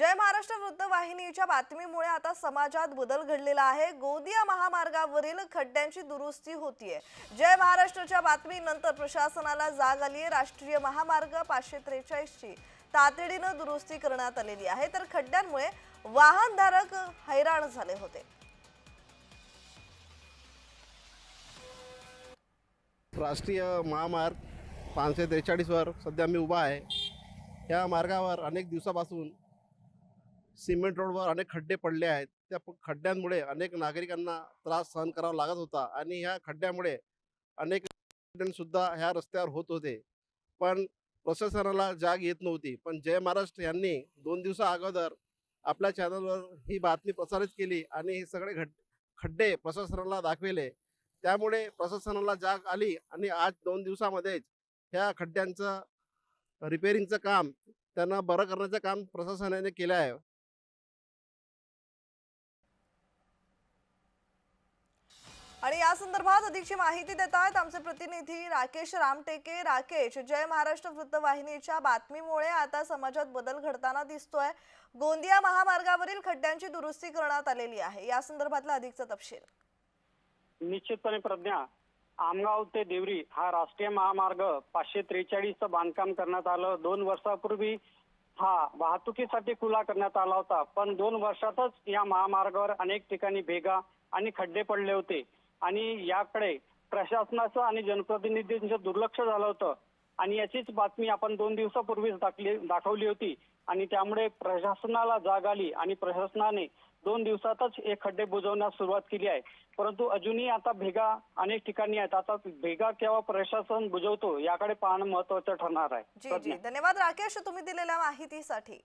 जय महाराष्ट्र वृत्तवाहिनीच्या बातमीमुळे आता समाजात बदल घडलेला आहे. गोंदिया महामार्गावरील खड्ड्यांची दुरुस्ती होतीये. जय महाराष्ट्रच्या बातमीनंतर प्रशासनाला जाग आली आहे राष्ट्रीय महामार्ग पाचशे त्रेचाळीसची तातडीनं दुरुस्ती करण्यात आलेली आहे. तर खड्ड्यांमुळे वाहनधारक हैराण झाले होते. राष्ट्रीय महामार्ग पाचशे त्रेचाळीसवर सध्या मी उभा आहे. या मार्गावर अनेक दिवसापासून सिमेंट रोडवर अनेक खड्डे पडले आहेत. त्या खड्ड्यांमुळे अनेक नागरिकांना त्रास सहन करावा लागत होता आणि ह्या खड्ड्यामुळे अनेक सुद्धा ह्या रस्त्यावर होत होते. पण प्रशासनाला जाग येत नव्हती. पण जय महाराष्ट्र यांनी दोन दिवसा अगोदर आपल्या चॅनलवर ही बातमी प्रसारित केली आणि हे सगळे खड खड्डे प्रशासनाला दाखविले. त्यामुळे प्रशासनाला जाग आली आणि आज दोन दिवसामध्येच ह्या खड्ड्यांचं रिपेअरिंगचं काम त्यांना बरं करण्याचं काम प्रशासनाने केलं आहे. आणि या संदर्भात अधिकची माहिती देत आहेत आमचे प्रतिनिधी राकेश रामटेके. राकेश जय महाराष्ट्र वृत्तवाहिनीच्या बातमीमुळे आता समाजात बदल घडताना दिसतोय. गोंदिया महामार्गावरील खड्ड्यांची दुरुस्ती करण्यात आलेली आहे. या संदर्भातला अधिकचा तपशील. निश्चितपणे प्रज्ञा आमगाव ते देवरी हा राष्ट्रीय महामार्ग पाचशे त्रेचाळीसचं बांधकाम करण्यात आलं. दोन वर्षापूर्वी हा वाहतुकीसाठी खुला करण्यात आला होता. पण दोन वर्षातच या महामार्गावर अनेक ठिकाणी भेगा आणि खड्डे पडले होते. आणि याकडे प्रशासनाचं आणि जनप्रतिनिधींचं दुर्लक्ष झालं होतं. आणि याचीच बातमी आपण दोन दिवसापूर्वीच दाखली दाखवली होती. आणि त्यामुळे प्रशासनाला जाग आली आणि प्रशासनाने दोन दिवसातच हे खड्डे बुजवण्यास सुरुवात केली आहे. परंतु अजूनही आता भेगा अनेक ठिकाणी आहेत. आता भेगा केव्हा प्रशासन बुजवतो याकडे पाहणं महत्वाचं ठरणार आहे. जी जी. प्रज्ञा. धन्यवाद राकेश तुम्ही दिलेल्या माहितीसाठी.